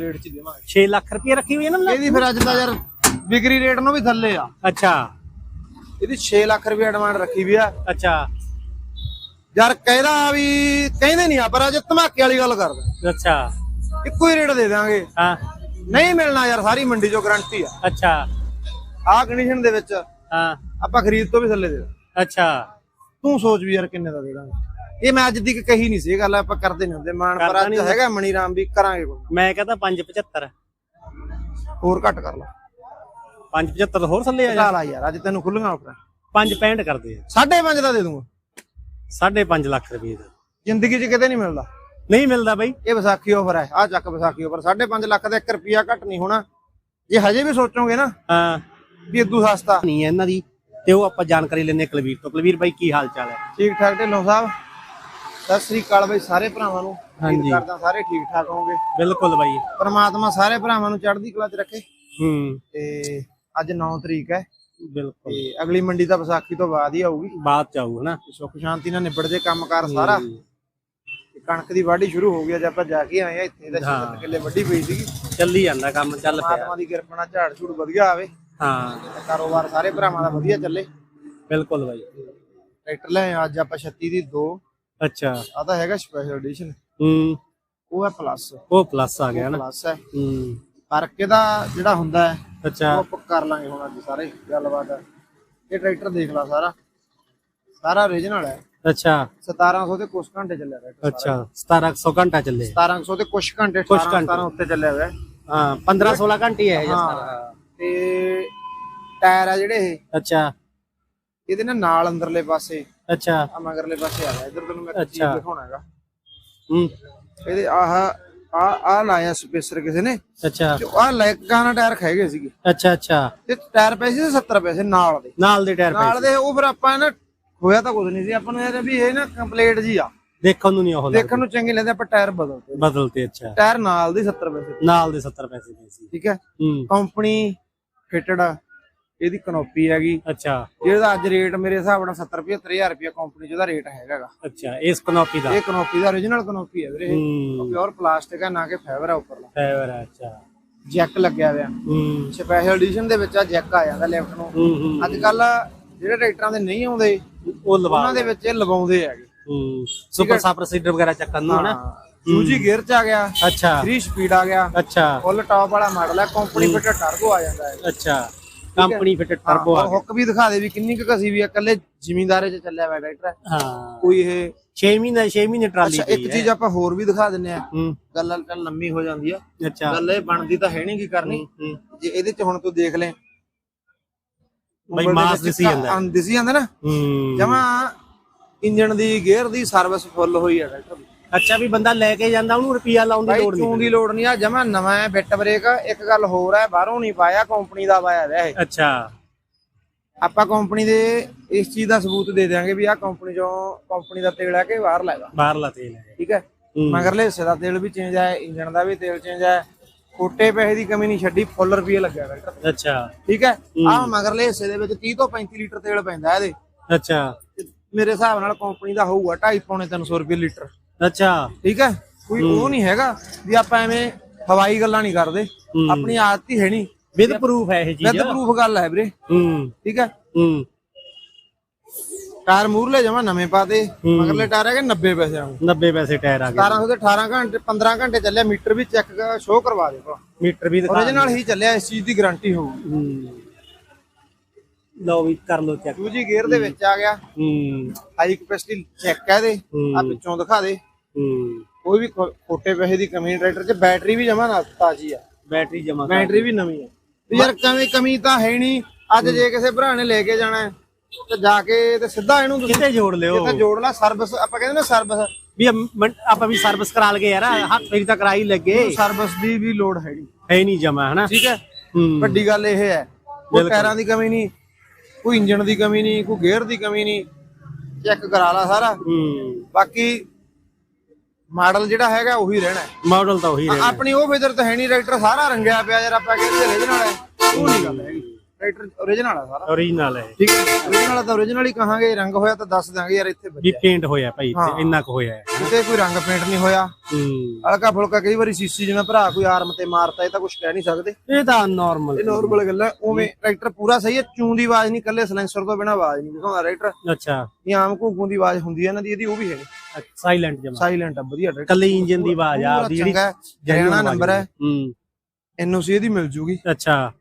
Rate 'ਚ ਦੇਵਾਂਗੇ। 6 ਲੱਖ ਰੁਪਏ ਰੱਖੀ ਹੋਈ ਹੈ ਨਾ ਇਹਦੀ ਫਿਰ ਅੱਜ ਦਾ ਯਾਰ ਵਿਕਰੀ ਰੇਟ ਨੂੰ ਵੀ ਥੱਲੇ ਆ। ਅੱਛਾ। ਇਹਦੀ 6 ਲੱਖ ਰੁਪਏ ਡਿਮਾਂਡ ਰੱਖੀ ਵੀ ਆ। ਅੱਛਾ। ਯਾਰ ਕਹਿਦਾ ਵੀ ਕਹਿੰਦੇ ਨਹੀਂ ਆ ਪਰ ਅੱਜ ਧਮਾਕੇ ਵਾਲੀ ਗੱਲ ਕਰਦਾ। ਅੱਛਾ। ਇੱਕੋ ਹੀ ਰੇਟ ਦੇ ਦਾਂਗੇ ਹਾਂ। ਨਹੀਂ ਮਿਲਣਾ ਯਾਰ ਸਾਰੀ ਮੰਡੀ ਚੋਂ ਗਾਰੰਟੀ ਆ। ਅੱਛਾ। ਆਹ ਕੰਡੀਸ਼ਨ ਦੇ ਵਿੱਚ ਹਾਂ। ਆਪਾਂ ਖਰੀਦ ਤੋਂ ਵੀ ਥੱਲੇ ਦੇ ਦਾਂਗੇ। ਅੱਛਾ। ਤੂੰ ਸੋਚ ਵੀ ਯਾਰ ਕਿੰਨੇ ਦਾ ਦੇ ਦਾਂਗੇ। ਇਹ ਮੈਂ ਅੱਜ ਦੀ ਕਹੀ ਨਹੀਂ ਸੀ ਇਹ ਗੱਲ ਆਪਾਂ ਕਰਦੇ ਨਹੀਂ ਹੁੰਦੇ। ਮਾਨ ਪਰ ਅੱਜ ਹੈਗਾ ਮਣੀ ਰਾਮ ਵੀ ਕਰਾਂਗੇ ਕੋਈ। ਮੈਂ ਕਹਿੰਦਾ 575 ਹੋਰ ਘੱਟ ਕਰ ਲਾ। 575 ਹੋਰ ਥੱਲੇ ਆ ਜਾ। ਲਾ ਯਾਰ ਅੱਜ ਤੈਨੂੰ ਖੁੱਲੀਆਂ ਆਫਰ 565 ਕਰਦੇ ਆ। ਸਾਢੇ ਪੰਜ ਦਾ ਦੇ ਦੂੰਗਾ। 5.5 ਲੱਖ ਰੁਪਏ ਦਾ। ਜ਼ਿੰਦਗੀ 'ਚ ਕਿਤੇ ਨਹੀਂ ਮਿਲਦਾ। ਨਹੀਂ ਮਿਲਦਾ ਬਾਈ। ਇਹ ਵਿਸਾਖੀ ਆਫਰ ਹੈ ਆ ਚੱਕ ਵਿਸਾਖੀ ਆਫਰ 5.5 ਲੱਖ ਦਾ 1 ਰੁਪਿਆ ਘੱਟ ਨਹੀਂ ਹੋਣਾ। ਜੇ ਹਜੇ ਵੀ ਸੋਚੋਗੇ ਨਾ ਹਾਂ। ਵੀ ਇਦੋਂ ਸਸਤਾ। ਨਹੀਂ ਹੈ ਇਹਨਾਂ ਦੀ ਤੇ ਉਹ ਆਪਾਂ ਜਾਣਕਾਰੀ ਲੈਣੇ ਕੁਲਵੀਰ ਤੋਂ। ਕੁਲਵੀਰ ਬਾਈ ਕੀ ਹਾਲ ਚਾਲ ਹੈ? ਠੀਕ ਠਾਕ ਢਿੱਲੋਂ ਸਾਹਿਬ? ਸਤਿ ਸ੍ਰੀ ਅਕਾਲ ਬਈ ਸਾਰੇ ਭਰਾਵਾਂ ਨੂੰ। ਹਾਂਜੀ। ਕਰਦਾ ਸਾਰੇ ਠੀਕ ਠਾਕ ਹੋਵੋਗੇ। ਬਿਲਕੁਲ ਬਾਈ। ਪਰਮਾਤਮਾ ਸਾਰੇ ਭਰਾਵਾਂ ਨੂੰ ਚੜ੍ਹਦੀ ਕਲਾ 'ਚ ਰੱਖੇ। ਹੂੰ। ਤੇ ਅੱਜ 9 ਤਰੀਕ ਹੈ। ਬਿਲਕੁਲ। ਤੇ ਅਗਲੀ ਮੰਡੀ ਤਾਂ ਵਿਸਾਖੀ ਤੋਂ ਬਾਅਦ ਹੀ ਆਊਗੀ। ਬਾਤ ਚ ਆਊ ਹਨਾ ਸੁੱਖ ਸ਼ਾਂਤੀ ਨਾਲ ਨਿਬੜ ਜੇ ਕੰਮਕਾਰ ਸਾਰਾ। ਕਣਕ ਦੀ ਵਾਢੀ ਸ਼ੁਰੂ ਹੋ ਗਈ ਅੱਜ ਆਪਾਂ ਜਾ ਕੇ ਆਏ ਆ ਇੱਥੇ ਦਾ ਹਾਂ। 6 ਕਿੱਲੇ ਵੱਢੀ ਪਈ ਸੀਗੀ। ਚੱਲੀ ਜਾਂਦਾ ਕੰਮ ਚੱਲ ਪਿਆ। ਪਰਮਾਤਮਾ ਦੀ ਕਿਰਪਾ ਨਾਲ ਝਾੜ ਝੂੜ ਵਧੀਆ ਆਵੇ। ਹਾਂ। ਕਾਰੋਬਾਰ ਸਾਰੇ ਭਰਾਵਾਂ ਦਾ ਵਧੀਆ ਚੱਲੇ। ਬਿਲਕੁਲ ਬਾਈ। ਟਰੈਕਟਰ ਲੈ ਆਏ ਅੱਜ ਆਪਾਂ 36 ਦੀ 2 ਅੱਛਾ। ਆ ਤਾਂ ਹੈਗਾ ਸਪੈਸ਼ਲ ਐਡੀਸ਼ਨ ਹੂੰ। ਉਹ ਹੈ ਪਲੱਸ ਉਹ ਪਲੱਸ ਆ ਗਿਆ ਨਾ। ਪਲੱਸ ਹੈ। ਹੂੰ। ਫ਼ਰਕ ਇਹਦਾ ਜਿਹੜਾ ਹੁੰਦਾ ਹੈ ਅੱਛਾ। ਉਹ ਆਪਾਂ ਕਰ ਲਾਂਗੇ ਹੁਣ ਅੱਜ ਸਾਰੇ ਗੱਲਬਾਤ। ਇਹ ਟਰੈਕਟਰ ਦੇਖ ਲਾ ਸਾਰਾ। ਸਾਰਾ origignal ਹੈ। ਅੱਛਾ। 1700 ਤੇ ਕੁਝ ਘੰਟੇ ਚੱਲਿਆ ਟਰੈਕਟਰ ਅੱਛਾ। 1700 ਘੰਟਾ ਚੱਲੇ। 1700 ਤੇ ਕੁਝ ਘੰਟੇ 18 ਘੰਟੇ। 17 ਉੱਤੇ ਚੱਲਿਆ ਹੋਇਆ। ਹੈ। ਹਾਂ 15 16 ਘੰਟੇ ਹੈ ਇਹ ਤੇ ਟਾਇਰ ਆ ਜਿਹੜੇ ਇਹ। ਅੱਛਾ। ਇਹਦੇ ਨਾਲ ਨਾਲ ਅੰਦਰਲੇ ਪਾਸੇ ਅੱਛਾ। ਆ ਮਗਰਲੇ ਪਾਸੇ ਆ ਰਿਹਾ ਇਧਰ ਤੈਨੂੰ ਮੈਂ ਇੱਕ ਚੀਜ਼ ਅੱਛਾ। ਦਿਖਾਉਣਾ ਹੈਗਾ ਹੂੰ। ਇਹਦੇ ਆਹ ਆ ਆ ਲਾਇਆ ਸਪੇਸਰ ਕਿਸੇ ਨੇ। ਅੱਛਾ। ਤੇ ਆਹ ਲੈਕਾਂ ਨਾਲ ਟਾਇਰ ਖਾਏ ਗਏ ਸੀਗੇ। ਅੱਛਾ ਅੱਛਾ। ਤੇ ਟਾਇਰ ਪੈਸੇ ਸੀ 70 ਪੈਸੇ ਨਾਲ ਦੇ। ਨਾਲ ਦੇ ਟਾਇਰ ਨਾਲ ਦੇ ਉਹ ਫਿਰ ਆਪਾਂ ਨਾ ਹੋਇਆ ਤਾਂ ਕੁਝ ਨਹੀਂ ਸੀ। ਆਪਾਂ ਨੂੰ ਇਹ ਵੀ ਇਹ ਨਾ ਕੰਪਲੀਟ ਜੀ ਆ। ਦੇਖਣ ਨੂੰ ਨਹੀਂ ਉਹ ਲੱਗਦਾ। ਦੇਖਣ ਨੂੰ ਚੰਗੇ ਲੱਗਦੇ ਆਪਾਂ ਟਾਇਰ ਬਦਲਦੇ ਬਦਲਤੇ ਅੱਛਾ। ਟਾਇਰ ਨਾਲ ਦੇ 70 ਪੈਸੇ ਨਾਲ ਦੇ 70 ਪੈਸੇ ਦੇ ਸੀ। ਠੀਕ ਹੈ? ਹੂੰ। ਕੰਪਨੀ ਫਿਟਡ ਇਹਦੀ ਕਨੋਪੀ ਹੈਗੀ। ਅੱਛਾ। ਜਿਹਦਾ ਅੱਜ ਰੇਟ ਮੇਰੇ ਹਿਸਾਬ ਨਾਲ 70 75000 ਰੁਪਏ ਕੰਪਨੀ ਚ ਉਹਦਾ ਰੇਟ ਹੈਗਾਗਾ। ਅੱਛਾ ਇਸ ਕਨੋਪੀ ਦਾ? ਇਹ ਕਨੋਪੀ ਦਾ origignal ਕਨੋਪੀ ਹੈ ਵੀਰੇ। ਹੂੰ। ਪਿਓਰ ਪਲਾਸਟਿਕ ਹੈ ਨਾ ਕਿ ਫਾਈਬਰ ਹੈ ਉੱਪਰਲਾ। ਫੇਵਰ ਅੱਛਾ। ਜੈਕ ਲੱਗਿਆ ਹੋਇਆ। ਹੂੰ। ਸਪੈਸ਼ਲ ਐਡੀਸ਼ਨ ਦੇ ਵਿੱਚ ਆ ਜੈਕ ਆ ਜਾਂਦਾ ਲੈਫਟ ਨੂੰ। ਹੂੰ ਹੂੰ। ਅੱਜ ਕੱਲ ਜਿਹੜੇ ਟਰੈਕਟਰਾਂ ਦੇ ਨਹੀਂ ਆਉਂਦੇ ਉਹ ਲਵਾ ਉਹਨਾਂ ਦੇ ਵਿੱਚ ਇਹ ਲਵਾਉਂਦੇ ਹੈਗੇ। ਹੂੰ। ਸੁਪਰ ਸਾਪਰ ਸੀਡਰ ਵਗੈਰਾ ਚੱਕਣ ਨੂੰ ਨਾ ਦੂਜੀ ਗੇਅਰ ਚ ਆ ਗਿਆ। ਅੱਛਾ। 3 ਸਪੀਡ ਆ ਗਿਆ। ਅੱਛਾ। ਫੁੱਲ ਟਾਪ ਵਾਲਾ ਮਾਡਲ ਹੈ। ਕੰਪਨੀ ਫਿਟਡ ਟਰਬੋ ਆ ਜਾਂਦਾ ਹੈ। ਅੱਛਾ। ਕੰਪਨੀ ਫਿਟਡ ਟਰਬੋ ਆ ਗਿਆ ਹੁੱਕ ਵੀ ਦਿਖਾ ਦੇ ਵੀ ਕਿੰਨੀ ਕੁ ਘਸੀ ਵੀ ਆ ਇਕੱਲੇ ਜ਼ਿਮੀਂਦਾਰੇ ਚ ਚੱਲਿਆ ਹੋਇਆ ਟਰੈਕਟਰ। ਹੈ। ਹਾਂ ਕੋਈ ਇਹ 6 ਮਹੀਨੇ 6 ਮਹੀਨੇ ਟਰਾਲੀ ਅੱਛਾ ਇੱਕ ਚੀਜ਼ ਆਪਾਂ ਹੋਰ ਵੀ ਦਿਖਾ ਦਿੰਨੇ ਆ ਹੂੰ। ਗੱਲ ਚੱਲ ਲੰਮੀ ਹੋ ਜਾਂਦੀ ਆ। ਅੱਛਾ। ਗੱਲ ਇਹ ਬਣਦੀ ਤਾਂ ਹੈ ਨਹੀਂ ਕੀ ਕਰਨੀ। ਹੂੰ ਜੇ ਇਹਦੇ ਚ ਹੁਣ ਤੂੰ ਦੇਖ ਲੈ। ਬਈ ਮਾਸ ਦਿਸੀ ਜਾਂਦਾ। ਦਿਸੀ ਜਾਂਦਾ ਨਾ। ਹੂੰ। ਜਮਾ ਇੰਜਨ ਦੀ ਗੇਅਰ ਦੀ ਸਰਵਿਸ ਫੁੱਲ ਹੋਈ ਆ ਟਰੈਕਟਰ ਦੀ ਅੱਛਾ ਵੀ ਬੰਦਾ ਲੈ ਕੇ ਜਾਂਦਾ ਉਹਨੂੰ ਰੁਪਿਆ ਲਾਉਣ ਦੀ ਬਾਈ ਲੋੜ ਚੂੰ ਨਹੀਂ ਦੀ ਲੋੜ ਨਹੀਂ ਆ ਜਮਾ ਨਵਾਂ ਹੈ ਬਿੱਟ ਬ੍ਰੇਕ ਇੱਕ ਗੱਲ ਹੋਰ ਹੈ ਬਾਹਰੋਂ ਨਹੀਂ ਪਾਇਆ ਕੰਪਨੀ ਦਾ ਪਾਇਆ ਹੋਇਆ ਇਹ। ਅੱਛਾ। ਆਪਾਂ ਕੰਪਨੀ ਦੇ ਇਸ ਚੀਜ਼ ਦਾ ਸਬੂਤ ਦੇ ਦਿਆਂਗੇ ਵੀ ਆਹ ਕੰਪਨੀ ਚੋਂ ਕੰਪਨੀ ਦਾ ਤੇਲ ਹੈ ਕਿ ਬਾਹਰ ਲਾਇਆ ਬਾਹਰਲਾ ਤੇਲ ਹੈ। ਠੀਕ ਹੈ? ਮਗਰਲੇ ਹਿੱਸੇ ਦਾ ਤੇਲ ਵੀ ਚੇਂਜ ਹੈ ਇੰਜਨ ਦਾ ਵੀ ਤੇਲ ਚੇਂਜ ਹੈ ਕੋਟੇ ਪੈਸੇ ਦੀ ਕਮੀ ਨਹੀਂ ਛੱਡੀ ਫੁੱਲ ਰੁਪਏ ਲੱਗਿਆ ਟਰੈਕਟਰ ਤੇ ਅੱਛਾ। ਠੀਕ ਹੈ? ਆਹ ਮਗਰਲੇ ਹਿੱਸੇ ਦੇ ਵਿੱਚ 30 ਤੋਂ 35 ਲੀਟਰ ਤੇਲ ਪੈਂਦਾ ਇਹਦੇ। ਅੱਛਾ। ਤੇ ਮੇਰੇ ਹਿਸਾਬ ਨਾਲ ਕੰਪਨੀ ਦਾ ਹੋਊਗਾ 2.5 ਪੌਣੇ 300 ਰੁਪਏ ਲੀਟਰ। ਅੱਛਾ। ਠੀਕ ਹੈ? ਕੋਈ ਉਹ ਨਹੀਂ ਹੈਗਾ ਵੀ ਆਪਾਂ ਐਵੇਂ ਹਵਾਈ ਗੱਲਾਂ ਨਹੀਂ ਕਰਦੇ। ਆਪਣੀ ਆਦਤ ਹੀ ਹੈ ਨਹੀਂ। ਵਿਦ ਪ੍ਰੂਫ ਹੈ ਇਹ ਚੀਜ਼। ਵਿਦ ਪ੍ਰੂਫ ਗੱਲ ਹੈ ਵੀਰੇ। ਹੂੰ। ਠੀਕ ਹੈ? ਹੂੰ। ਟਾਇਰ ਮੂਰਲੇ ਜਮਾ ਨਵੇਂ ਪਾਤੇ ਮਗਰਲੇ ਟਾਇਰ ਹੈਗੇ 90 ਪੈਸੇ ਆਉਂ 90 ਪੈਸੇ ਟਾਇਰ ਆ ਗਏ। 1700 ਤੇ 18 ਘੰਟੇ 15 ਘੰਟੇ ਚੱਲਿਆ ਮੀਟਰ ਵੀ ਚੈੱਕ ਸ਼ੋ ਕਰਵਾ ਦੇ ਭਰਾ ਮੀਟਰ ਵੀ ਦਿਖਾ origignal ਹੀ ਚੱਲਿਆ ਇਸ ਚੀਜ਼ ਦੀ ਗਾਰੰਟੀ ਹੋਊਗੀ। ਲਓ ਵੀ ਕਰ ਲਓ ਚੈੱਕ ਦੂਜੀ ਗੇਅਰ ਦੇ ਵਿੱਚ ਆ ਗਿਆ। ਹੂੰ। ਹਾਈ ਕੈਪੈਸਿਟੀ ਚੈੱਕ ਹੈ ਦੇ ਆ ਪਿੱਛੋਂ ਦਿਖਾ ਦੇ। ਕੋਈ ਵੀ ਖੋ- ਖੋਟੇ ਪੈਸੇ ਦੀ ਕਮੀ ਨਹੀਂ ਟਰੈਕਟਰ 'ਚ ਬੈਟਰੀ ਵੀ ਜਮਾ ਨਾ ਤਾਜੀ ਆ। ਬੈਟਰੀ ਜਮਾ ਬੈਟਰੀ ਵੀ ਨਵੀਂ ਹੈ ਵੀ ਯਾਰ ਕਮੀ ਕਮੀ ਤਾਂ ਹੈ ਨਹੀਂ। ਅੱਜ ਜੇ ਕਿਸੇ ਭਰਾ ਨੇ ਲੈ ਕੇ ਜਾਣਾ ਹੈ, ਤੇ ਜਾ ਕੇ ਤੇ ਸਿੱਧਾ ਇਹਨੂੰ ਤੁਸੀਂ ਕਿਤੇ ਜੋੜ ਲਿਓ। ਕਿਤੇ ਜੋੜ ਲਾ ਸਰਵਿਸ ਆਪਾਂ ਕਹਿੰਦੇ ਨਾ ਸਰਵਿਸ ਵੀ ਅਮ- ਆਪਾਂ ਵੀ ਸਰਵਿਸ ਕਰਾ ਲਗੇ ਯਾਰ ਹੱਥ ਫੇਰੀ ਤਾਂ ਕਰਾਈ ਲੱਗੇ। ਸਰਵਿਸ ਦੀ ਵੀ ਲੋੜ ਹੈਗੀ ਹੈ ਨਹੀਂ ਜਮਾ ਹਨਾ? ਠੀਕ ਹੈ? ਹੂੰ। ਵੱਡੀ ਗੱਲ ਇਹ ਹੈ ਕੋਈ ਟਾਇਰਾਂ ਦੀ ਕਮੀ ਨਹੀਂ ਕੋਈ ਇੰਜਨ ਦੀ ਕਮੀ ਨਹੀਂ ਕੋਈ ਗੇਅਰ ਦੀ ਕਮੀ ਨਹੀਂ। ਚੈੱਕ ਕਰਾ ਲਾ ਸਾਰਾ। ਹੂੰ। ਬਾਕੀ ਮਾਡਲ ਜਿਹੜਾ ਹੈਗਾ ਉਹੀ ਰਹਿਣਾ ਹੈ। ਮਾਡਲ ਤਾਂ ਉਹੀ ਰਹਿਣਾ ਆਪਣੀ ਉਹ ਫਿਜ਼ਰ ਤਾਂ ਹੈ ਨਹੀਂ ਟਰੈਕਟਰ ਸਾਰਾ ਰੰਗਿਆ ਪਿਆ ਯਾਰ ਆਪਾਂ ਕਹਿੰਦੇ ਰੇਜ ਨਾਲ ਹੈ। ਉਹ ਨਹੀਂ ਗੱਲ ਹੈਗੀ। ਟਰੈਕਟਰ ਓਰੀਜਨਲ ਆ ਸਾਰਾ। ਓਰੀਜਨਲ ਹੈ। ਠੀਕ ਹੈ ਓਰੀਜਨਲ ਤਾਂ ਓਰੀਜਨਲ ਹੀ ਕਹਾਂਗੇ ਰੰਗ ਹੋਇਆ ਤਾਂ ਦੱਸ ਦਾਂਗੇ ਯਾਰ ਇੱਥੇ ਵੀ ਬੱਜਿਆ ਪੇਂਟ ਹੋਇਆ ਭਾਈ ਹਾਂ। ਤੇ ਇੰਨਾ ਕੁ ਹੋਇਆ ਹੈ। ਕਿਤੇ ਕੋਈ ਰੰਗ ਪੇਂਟ ਨਹੀਂ ਹੋਇਆ। ਹੂੰ। ਹਲਕਾ ਫੁਲਕਾ ਕਈ ਵਾਰੀ ਸੀਸੀ ਜਿਵੇਂ ਭਰਾ ਕੋਈ ਆਰਮ ਤੇ ਮਾਰਤਾ ਇਹ ਤਾਂ ਕੁਝ ਕਹਿ ਨਹੀਂ ਸਕਦੇ। ਇਹ ਤਾਂ ਨਾਰਮਲ ਇਹ ਨਾਰਮਲ ਗੱਲ ਹੈ ਉਵੇਂ ਟਰੈਕਟਰ ਪੂਰਾ ਸਹੀ ਹੈ ਚੂੰ ਦੀ ਆਵਾਜ਼ ਨਹੀਂ ਕੱਲੇ ਸਲੈਂਸਰ ਤੋਂ ਬਿਨਾ ਆਵਾਜ਼ ਨਹੀਂ ਦਿਖਾਉਂਦਾ ਟਰੈਕਟਰ ਅੱਛਾ। ਇਹ ਆਮ ਘੂਕੂ ਦੀ ਆਵਾਜ਼ ਹੁੰਦੀ ਹੈ ਇਹਨਾਂ ਦੀ ਇਹਦੀ ਉਹ ਵੀ ਹੈ ਨਹੀਂ ਸਾਇਲੈਂਟ ਜਮਾ। ਸਾਇਲੈਂਟ ਆ ਵਧੀਆ ਟਰੈਕਟਰ ਕੱਲੇ ਇੰਜਨ ਦੀ ਆਵਾਜ਼ ਆ ਆਪਦੀ ਜਿਹੜੀ ਹਰਿਆਣਾ ਨੰਬਰ ਹੈ। ਹੂੰ। ਐਨਓਸੀ ਇਹਦੀ ਮਿਲ ਜੂਗੀ। ਅੱਛਾ।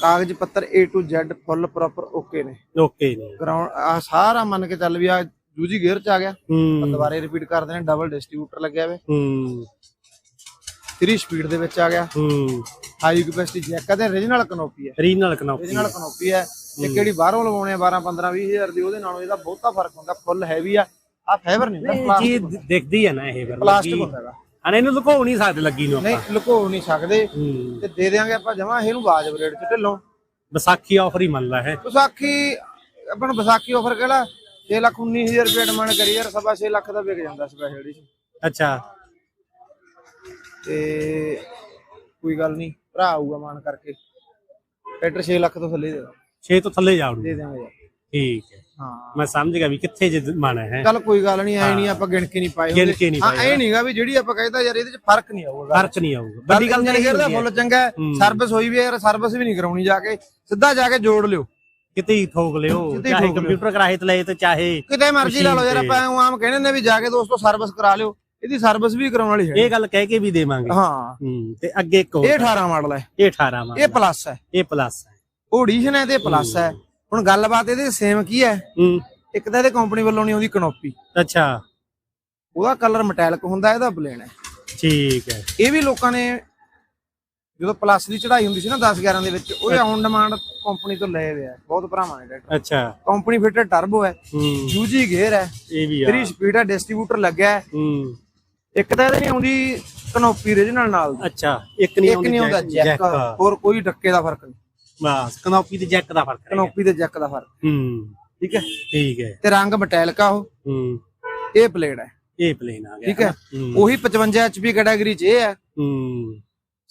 ਕਾਗਜ਼ ਪੱਤਰ A to Z full proper okay ਨੇ। ਓਕੇ ਨੇ। ਗਰਾਊਂਡ ਆ ਸਾਰਾ ਮੰਨ ਕੇ ਚੱਲ ਵੀ ਆ ਦੂਜੀ ਗੇਅਰ ਚ ਆ ਗਿਆ। ਹੂੰ। ਦੁਬਾਰੇ ਰਿਪੀਟ ਕਰਦੇ ਨੇ ਡਬਲ ਡਿਸਟ੍ਰੀਬਿਊਟਰ ਲੱਗਿਆ ਹੋਇਆ ਹੂੰ। 3 ਸਪੀਡ ਦੇ ਵਿੱਚ ਆ ਗਿਆ। ਹੂੰ। ਹਾਈ ਕਪੈਸਿਟੀ ਜੈਕ ਤੇ origignal ਕਨੋਪੀ ਹੈ। ਰੀਜਨਲ ਕਨੋਪੀ origignal ਕਨੋਪੀ ਹੈ। ਤੇ ਕਿਹੜੀ ਬਾਹਰੋਂ ਲਵਾਉਣੇ ਆ 12 15 20 ਹਜ਼ਾਰ ਦੀ ਉਹਦੇ ਨਾਲੋਂ ਇਹਦਾ ਬਹੁਤਾ ਫ਼ਰਕ ਹੁੰਦਾ। ਫੁੱਲ ਹੈਵੀ ਆ। ਆ ਫਾਈਬਰ ਨਹੀਂ ਹੁੰਦਾ ਜੀ ਦਿਖਦੀ ਹੈ ਨਾ ਇਹ ਫਿਰ ਪਲਾਸਟਿਕ ਲੱਗੀ। ਹੁੰਦਾ ਹੈਗਾ ਹਾਂ ਇਹਨੂੰ ਲੁਕੋ ਨਹੀਂ ਸਕਦੇ ਲੱਗੀ ਨੂੰ ਆਪਾਂ। ਨਹੀਂ ਲੁਕੋ ਨਹੀਂ ਸਕਦੇ। ਹੂੰ। ਤੇ ਦੇ ਦਿਆਂਗੇ ਆਪਾਂ ਜਮਾ ਇਹਨੂੰ ਵਾਜਬ ਰੇਟ ਚ ਢਿੱਲੋਂ। ਵਿਸਾਖੀ ਆਫਰ ਹੀ ਮੰਨ ਲਾ ਹੈ ਵਿਸਾਖੀ ਆਪਾਂ ਨੂੰ ਵਿਸਾਖੀ ਆਫਰ ਕਿਹੜਾ 6 ਲੱਖ 19000 ਰੁਪਏ ਡਿਮਾਂਡ ਕਰੀ ਯਾਰ ਸਵਾ 6 ਲੱਖ ਦਾ ਵਿਕ ਜਾਂਦਾ ਸਪੈਸ਼ਲ ਡੀ ਅੱਛਾ। ਤੇ ਕੋਈ ਗੱਲ ਨਹੀਂ ਭਰਾ ਆਊਗਾ ਮਾਨ ਕਰਕੇ। ਟਰੈਕਟਰ 6 ਲੱਖ ਤੋਂ ਥੱਲੇ ਦੇ ਦਾਂ- 6 ਤੋਂ ਥੱਲੇ ਜਾਉਣ ਦੇ ਦਿਆਂਗੇ ਯਾਰ। ਠੀਕ ਹੈ। ਹਾਂ। ਮੈਂ ਸਮਝ ਗਿਆ ਵੀ ਕਿੱਥੇ ਜੇ ਮਨ ਹੈ। ਚੱਲ ਕੋਈ ਗੱਲ ਨਹੀਂ ਐ ਨਹੀਂ ਆਪਾਂ ਗਿਣ ਕੇ ਨਹੀਂ ਪਾਏ ਗਿਣ ਹੁੰਦੇ। ਕੇ ਨਹੀਂ ਹਾਂ ਐ ਨਹੀਂਗਾ ਵੀ ਜਿਹੜੀ ਆਪਾਂ ਕਹਿੰਦਾ ਯਾਰ ਇਹਦੇ ਚ ਫ਼ਰਕ ਨਹੀਂ ਆਊਗਾ। ਫ਼ਰਕ ਨਹੀਂ ਆਊਗਾ। ਵੱਡੀ ਗੱਲ ਨਹੀਂ ਕਰਦਾ ਫੁੱਲ ਚੰਗਾ ਸਰਵਿਸ ਹੋਈ ਵੀ ਯਾਰ ਸਰਵਿਸ ਵੀ ਨਹੀਂ ਕਰਾਉਣੀ ਜਾ ਕੇ। ਸਿੱਧਾ ਜਾ ਕੇ ਜੋੜ ਲਿਓ। ਕਿਤੇ ਹੀ ਠੋਕ ਲਿਓ। ਚਾਹੇ। ਕੰਪਿਊਟਰ ਕਰਾਏ ਤੇ ਲਏ ਤੇ ਚਾਹੇ ਕਿਤੇ ਮਰਜ਼ੀ ਲਾ ਲਓ ਯਾਰ ਆਪਾਂ ਆਮ ਕਹਿੰਦੇ ਨੇ ਵੀ ਜਾ ਕੇ ਦੋਸਤੋ ਸਰਵਿਸ ਕਰਾ ਲਿਓ। ਇਹਦੀ ਸਰਵਿਸ ਵੀ ਕਰਾਉਣ ਵਾਲੀ ਹੈ ਇਹ ਗੱਲ ਕਹਿ ਕੇ ਵੀ ਦੇਵਾਂਗੇ। ਹਾਂ। ਤੇ ਅੱਗੇ ਇੱਕ ਹੋਰ ਇਹ 18 ਮਾਡਲ ਹੈ। ਇਹ 18 ਵਾ ਇਹ ਪਲੱਸ ਹੈ। ਇਹ ਪਲੱਸ ਹੈ। ਉਹ ਐਡੀਸ਼ਨ ਹੈ ਤੇ ਪਲੱਸ ਹੈ। ਹੁਣ ਗੱਲਬਾਤ ਇਹਦੇ ਸੇਮ ਕੀ ਹੈ? ਹੂੰ। ਇੱਕ ਤਾਂ ਇਹਦੇ ਕੰਪਨੀ ਵੱਲੋਂ ਨਹੀਂ ਆਉਂਦੀ ਕਨੋਪੀ। ਅੱਛਾ। ਉਹਦਾ ਕਲਰ ਮੈਟੈਲਿਕ ਹੁੰਦਾ ਇਹਦਾ ਬਲੇਨ ਹੈ। ਠੀਕ ਹੈ। ਇਹ ਵੀ ਲੋਕਾਂ ਨੇ ਜਦੋਂ ਪਲੱਸ ਦੀ ਚੜ੍ਹਾਈ ਹੁੰਦੀ ਸੀ ਨਾ 10 11 ਦੇ ਵਿੱਚ ਉਹ ਔਨ ਡਿਮਾਂਡ ਕੰਪਨੀ ਤੋਂ ਲਏ ਹੋਏ ਆ ਬਹੁਤ ਭਰਾਵਾਂ ਨੇ ਟਰੈਕਟਰ ਅੱਛਾ। ਕੰਪਨੀ ਫਿਟਡ ਟਰਬੋ ਹੈ ਹੂੰ। ਯੂਜੀ ਗੇਅਰ ਹੈ ਇਹ ਵੀ ਆ। 3 ਸਪੀਡ ਹੈ ਡਿਸਟ੍ਰੀਬਿਊਟਰ ਲੱਗਿਆ ਹੈ। ਹੂੰ। ਇੱਕ ਤਾਂ ਇਹਦੇ ਨਹੀਂ ਆਉਂਦੀ ਕਨੋਪੀ origignal ਨਾਲ। ਅੱਛਾ। ਇੱਕ ਨਹੀਂ ਆਉਂਦਾ ਜੈਕ ਹੋਰ ਕੋਈ ਟੱਕੇ ਦਾ ਫ਼ਰਕ ਨਹੀਂ। ਬਸ ਕਨੋਪੀ ਤੇ ਜੈਕ ਦਾ ਫ਼ਰਕ ਹੈ ਕਨੋਪੀ ਤੇ ਜੈਕ ਦਾ ਫ਼ਰਕ। ਹੂੰ। ਠੀਕ ਹੈ? ਠੀਕ ਹੈ। ਤੇ ਰੰਗ ਮੈਟੈਲਿਕ ਆ ਉਹ। ਹੂੰ। ਇਹ ਪਲੇਟ ਹੈ। ਇਹ ਪਲੇਨ ਆ ਗਿਆ। ਠੀਕ ਹੈ? ਹੂੰ। ਉਹੀ 55 ਐਚਪੀ ਕੈਟਾਗਰੀ ਚ ਇਹ ਹੈ। ਹੂੰ।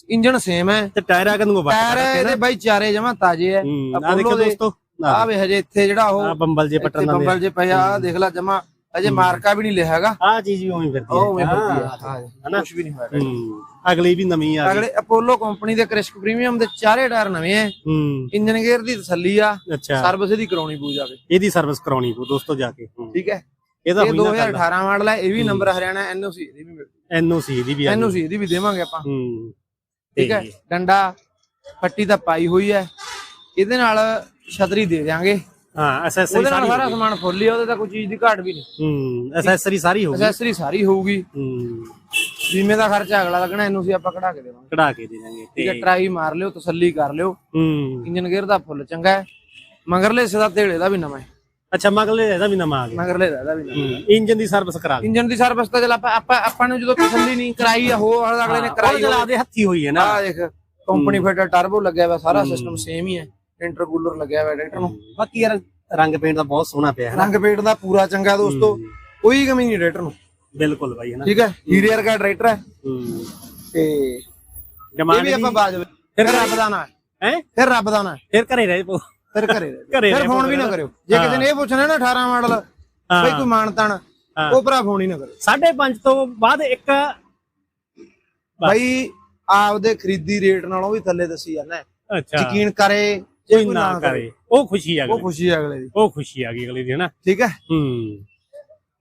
ਇੰਜਨ ਸੇਮ ਹੈ। ਤੇ ਟਾਇਰ ਆ ਕਦੋਂ ਵੱਟ ਟਾਇਰ ਇਹਦੇ ਬਾਈ ਚਾਰੇ ਜਮਾ ਤਾਜ਼ੇ ਹੈ। ਹੂੰ। ਆ ਦੇਖੋ ਦੋਸਤੋ। ਆ ਵੇ ਹਜੇ ਇੱਥੇ ਜਿਹੜਾ ਉਹ ਬੰਬਲ ਜੇ ਇੱਥੇ ਪਟਣ ਦਾ ਬੰਬਲ ਜੇ ਪਿਆ ਦੇਖ ਲੈ ਜਮਾ। ਅਜੇ ਮਾਰਕਾ ਵੀ ਨਹੀਂ ਲਿਆ ਹੈਗਾ। ਆ ਚੀਜ਼ ਵੀ ਉਵੇਂ ਫਿਰਦੀ ਉਹ ਉਵੇਂ ਫਿਰਦੀ ਹਾਂ। ਹਾਂ ਕੁਝ ਵੀ ਨਹੀਂ ਹੋਇਆ ਹੂੰ ਅਗਲੀ ਵੀ ਨਵੀਂ ਆ ਗਈ। ਅਗਲੇ ਅਪੋਲੋ ਕੰਪਨੀ ਦੇ ਕ੍ਰਿਸ਼ਕ ਪ੍ਰੀਮੀਅਮ ਦੇ ਚਾਰੇ ਟਾਇਰ ਨਵੇਂ ਐ ਹੂੰ। ਇੰਜਨ ਗੇਅਰ ਦੀ ਤਸੱਲੀ ਆ ਸਰਵਿਸ ਦੀ ਕਰਾਉਣੀ ਪਊ ਜਾਵੇ ਇਹਦੀ ਸਰਵਿਸ ਕਰਾਉਣੀ ਪਊ ਦੋਸਤੋ ਜਾ ਕੇ। ਠੀਕ ਹੈ? ਇਹਦਾ ਇਹ ਹੋਈ ਨਾ ਗੱਲ 2018 ਮਾਡਲ ਹੈ ਇਹ ਵੀ ਨੰਬਰ ਹਰਿਆਣਾ ਐਨਓਸੀ ਇਹਦੀ ਵੀ ਐਨਓਸੀ ਦੀ ਵੀ ਐਨਓਸੀ ਇਹਦੀ ਵੀ ਦੇਵਾਂਗੇ ਆਪਾਂ। ਹੂੰ। ਠੀਕ ਹੈ? ਡੰਡਾ ਪੱਟੀ ਤਾਂ ਪਾਈ ਹੋਈ ਹੈ। ਇਹਦੇ ਨਾਲ ਛਤਰੀ ਦੇ ਦਿਆਂਗੇ। ਹਾਂ ਐਸੈਸਰੀ ਉਹਦੇ ਨਾਲ ਸਾਰੀ ਸਾਰਾ ਸਮਾਨ ਫੁੱਲ ਹੀ ਆ, ਉਹਦੇ ਤਾਂ ਕੋਈ ਚੀਜ਼ ਦੀ ਘਾਟ ਵੀ ਨਹੀਂ। ਹੂੰ ਐਸੈਸਰੀ ਸਾਰੀ ਹੋਊਗੀ ਐਕਸੈਸਰੀ ਸਾਰੀ ਹੋਊਗੀ। ਹੂੰ। ਬੀਮੇ ਦਾ ਖਰਚਾ ਅਗਲਾ ਲੱਗਣਾ ਐਨਓਸੀ ਆਪਾਂ ਕਢਾ ਕੇ ਦੇਵਾਂਗੇ। ਕਢਾ ਕੇ ਦੇ ਦਾਂਗੇ ਠੀਕ ਹੈ ਤੇ ਟਰਾਈ ਮਾਰ ਲਿਓ ਤਸੱਲੀ ਕਰ ਲਿਓ। ਹੂੰ। ਇੰਜਨ ਗੇਅਰ ਦਾ ਫੁੱਲ ਚੰਗਾ ਹੈ। ਮਗਰਲੇ ਹਿੱਸੇ ਦਾ ਢੇੜੇ ਦਾ ਵੀ ਨਵਾਂ ਹੈ। ਅੱਛਾ ਮਗਲੇ ਇਹਦਾ ਵੀ ਨਵਾਂ ਆ ਗਿਆ। ਮਗਰਲੇ ਦਾ ਇਹਦਾ ਵੀ ਨਵਾਂ ਹੂੰ ਇੰਜਨ ਦੀ ਸਰਵਿਸ ਕਰਾ ਦੇ ਇੰਜਨ ਦੀ ਸਰਵਿਸ ਤਾਂ ਚਲ ਆਪਾਂ ਆਪਾਂ ਆਪਾਂ ਨੂੰ ਜਦੋਂ ਤਸੱਲੀ ਨਹੀਂ ਕਰਾਈ ਆ ਹੋ ਅਗਲੇ ਨੇ ਕਰਾਈ ਚਲਾ ਦੇ ਹੱਥੀ ਹੋਈ ਹੈ ਨਾ। ਆ ਦੇਖ ਕੰਪਨੀ ਫਿਟਰ ਟਰਬੋ ਲੱਗਿਆ ਹੋਇਆ ਸਾਰਾ ਸਿਸਟਮ ਸੇਮ ਹੀ ਹੈ। ਇੰਟਰਕੂਲਰ ਲੱਗਿਆ ਹੋਇਆ ਟਰੈਕਟਰ ਨੂੰ। ਬਾਕੀ ਯਾਰ ਰੰਗ ਪੇਂਟ ਦਾ ਬਹੁਤ ਸੋਹਣਾ ਪਿਆ ਹੈ ਨਾ। ਰੰਗ ਪੇਟ ਦਾ ਪੂਰਾ ਚੰਗਾ ਦੋਸਤੋ। ਕੋਈ ਕਮੀ ਨਹੀਂ ਟਰੈਕਟਰ ਨੂੰ। ਬਿਲਕੁਲ ਬਾਈ ਹੈ ਨਾ। ਠੀਕ ਹੈ? ਹੀਰੇ ਵਰਗਾ ਟਰੈਕਟਰ ਹੈ। ਤੇ ਡਿਮਾਂਡ ਵੀ ਆਪਾਂ ਬਾਜ ਫਿਰ ਰੱਬ ਦਾ ਨਾਂ ਹੈ। ਹੈ? ਫਿਰ ਰੱਬ ਦਾ ਨਾਂ ਫਿਰ ਘਰੇ ਰਹੇ ਪੋ। ਫਿਰ ਘਰੇ ਰਹਿ। ਫਿਰ ਫੋਨ ਵੀ ਨਾ ਕਰਿਓ। ਜੇ ਕਿਸੇ ਨੇ ਇਹ ਪੁੱਛਣਾ ਨਾ 18 ਮਾਡਲ ਬਈ ਕੋਈ ਮਾਨਤਾਨ ਉਹ ਭਰਾ ਫੋਨ ਹੀ ਨਾ ਸਾਢੇ ਪੰਜ ਤੋਂ ਬਾਅਦ ਇੱਕ ਬਾਈ ਆਪਦੇ ਖਰੀਦੀ ਰੇਟ ਨਾਲੋਂ ਵੀ ਥੱਲੇ ਦੱਸੀ ਜਾਂਦਾ ਅੱਛਾ। ਯਕੀਨ ਕਰੇ ਕੋਈ ਨਾ ਕਰੇ। ਉਹ ਖੁਸ਼ੀ ਆ ਉਹ ਖੁਸ਼ੀ ਹੈ ਅਗਲੇ ਦੀ। ਉਹ ਖੁਸ਼ੀ ਆ ਗਈ ਅਗਲੀ ਦੀ ਹੈ ਨਾ ਠੀਕ ਹੈ? ਹੂੰ।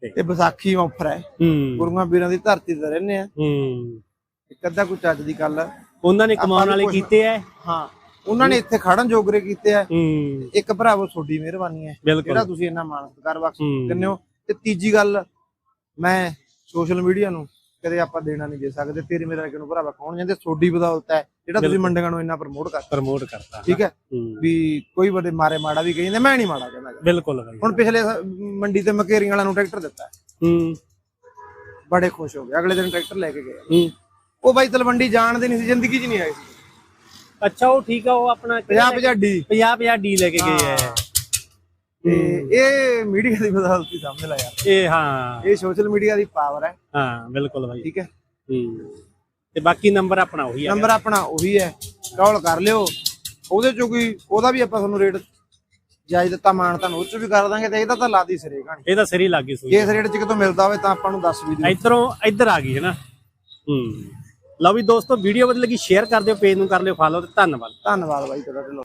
ਇਹ ਵਿਸਾਖੀ ਆਫਰ ਹੈ। ਹੂੰ। ਗੁਰੂਆਂ ਵੀਰਾਂ ਦੀ ਧਰਤੀ ਤੇ ਰਹਿੰਦੇ ਆ। ਹੂੰ। ਇੱਕ ਅੱਧਾ ਕੋਈ ਚੱਜ ਦੀ ਗੱਲ ਉਹਨਾਂ ਨੇ ਕਮਾਉਣ ਵਾਲੇ ਕੀਤੇ ਐ ਹਾਂ। ਉਹਨਾਂ ਨੇ ਇੱਥੇ ਖੜਨ ਜੋਗਰੇ ਕੀਤੇ ਆ। ਹੂੰ। ਇੱਕ ਭਰਾਵੋ ਤੁਹਾਡੀ ਮਿਹਰਬਾਨੀ ਹੈ। ਬਿਲਕੁਲ। ਜਿਹੜਾ ਤੁਸੀਂ ਇੰਨਾ ਮਾਣ ਸਤਿਕਾਰ ਬਖਸ਼ ਹੂੰ। ਦਿੰਦੇ ਹੋ। ਤੇ ਤੀਜੀ ਗੱਲ ਮੈਂ ਸੋਸ਼ਲ ਮੀਡੀਆ ਨੂੰ ਕਦੇ ਆਪਾਂ ਦੇਣਾ ਨਹੀਂ ਦੇ ਸਕਦੇ ਤੇਰੇ ਮੇਰੇ ਨੂੰ ਭਰਾਵਾ ਕੌਣ ਜਾਂਦੇ ਤੁਹਾਡੀ ਬਦੌਲਤ ਹੈ ਜਿਹੜਾ ਤੁਸੀਂ ਮੰਡੀਆਂ ਨੂੰ ਇੰਨਾ ਪ੍ਰਮੋਟ ਕਰ ਪ੍ਰਮੋਟ ਕਰਤਾ ਠੀਕ ਹੈ? ਵੀ ਕੋਈ ਵੱਡੇ ਮਾਰੇ ਮਾੜਾ ਵੀ ਕਹਿੰਦੇ ਮੈਂ ਨਹੀਂ ਮਾੜਾ ਕਹਿੰਦਾ। ਬਿਲਕੁਲ ਬਾਈ ਹੁਣ ਪਿਛਲੇ ਸ- ਮੰਡੀ ਤੇ ਮਕੇਰੀਆਂ ਵਾਲਿਆਂ ਨੂੰ ਟਰੈਕਟਰ ਦਿੱਤਾ ਹੈ। ਬੜੇ ਖੁਸ਼ ਹੋ ਗਏ ਅਗਲੇ ਦਿਨ ਟਰੈਕਟਰ ਲੈ ਕੇ ਗਏ। ਹੂੰ। ਉਹ ਬਾਈ ਤਲਵੰਡੀ ਜਾਣਦੇ ਨਹੀਂ ਸੀ ਜ਼ਿੰਦਗੀ 'ਚ ਨਹੀਂ ਆਏ ਸੀ। ਅੱਛਾ ਉਹ ਠੀਕ ਆ ਉਹ ਆਪਣਾ 50 50 ਡੀ। 50 50 ਡੀ ਲੈ ਕੇ ਗਏ ਐ। ਤੇ ਇਹ ਮੀਡੀਆ ਦੀ ਬਦੌਲਤ ਹੀ ਸਮਝ ਲੈ ਯਾਰ। ਇਹ ਹਾਂ। ਇਹ ਸੋਸ਼ਲ ਮੀਡੀਆ ਦੀ ਪਾਵਰ ਹੈ। ਹਾਂ ਬਿਲਕੁਲ ਬਾਈ। ਠੀਕ ਹੈ। ਹੂੰ। ਤੇ ਬਾਕੀ ਨੰਬਰ ਆਪਣਾ ਉਹੀ ਆ ਨੰਬਰ ਆਪਣਾ ਉਹੀ ਹੈ। ਕਾਲ ਕਰ ਲਿਓ। ਉਹਦੇ ਚੋਂ ਕੋਈ ਉਹਦਾ ਵੀ ਆਪਾਂ ਤੁਹਾਨੂੰ ਰੇਟ ਜਾਇਜ਼ ਦਿੱਤਾ ਮਾਨ ਤੁਹਾਨੂੰ ਉਹ ਚ ਵੀ ਕਰ ਦਾਂਗੇ ਤੇ ਇਹਦਾ ਤਾਂ ਲਾਦੀ ਸਿਰੇ ਕਹਾਣੀ। ਇਹ ਤਾਂ ਸਰੀ ਲੱਗ ਗਈ ਸੂਈ। ਜੇ ਇਸ ਰੇਟ ਚ ਕਿਤੋਂ ਮਿਲਦਾ ਹੋਵੇ ਤਾਂ ਆਪਾਂ ਨੂੰ ਦੱਸ ਵੀ ਦਿਓ। ਇਧਰੋਂ ਇੱਧਰ ਆ ਗਈ ਹੈ ਨਾ। ਹੂੰ। ਲਓ ਵੀ ਦੋਸਤੋ ਵੀਡੀਓ ਵਧੀਆ ਲੱਗੀ ਸ਼ੇਅਰ ਕਰ ਦਿਓ ਪੇਜ ਨੂੰ ਕਰ ਲਿਓ ਫਾਲੋ ਤੇ ਧੰਨਵਾਦ। ਧੰਨਵਾਦ ਬਾਈ ਤੁਹਾਡਾ।